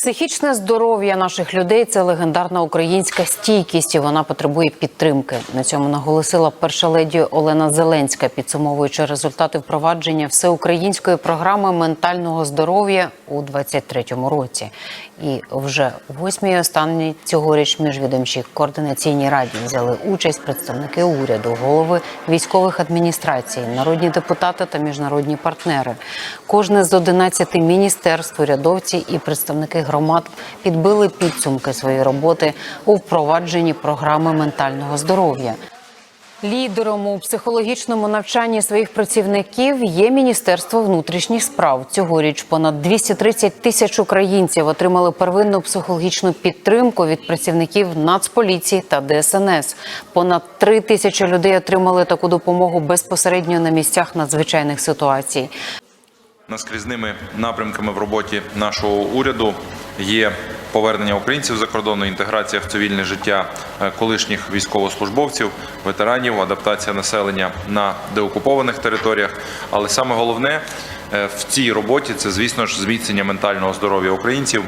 Психічне здоров'я наших людей це легендарна українська стійкість, і вона потребує підтримки. На цьому наголосила перша леді Олена Зеленська, підсумовуючи результати впровадження всеукраїнської програми ментального здоров'я у 23-му році. І вже восьмій останній цьогоріч міжвідомчій координаційній раді взяли участь представники уряду, голови військових адміністрацій, народні депутати та міжнародні партнери. Кожне з 11 міністерств, урядовці і представники громад підбили підсумки своєї роботи у впровадженні програми ментального здоров'я. Лідером у психологічному навчанні своїх працівників є Міністерство внутрішніх справ. Цьогоріч понад 230 тисяч українців отримали первинну психологічну підтримку від працівників Нацполіції та ДСНС. Понад 3 тисячі людей отримали таку допомогу безпосередньо на місцях надзвичайних ситуацій. Наскрізними напрямками в роботі нашого уряду є повернення українців за кордону, інтеграція в цивільне життя е, колишніх військовослужбовців, ветеранів, адаптація населення на деокупованих територіях. Але саме головне е, в цій роботі це, звісно ж, зміцнення ментального здоров'я українців.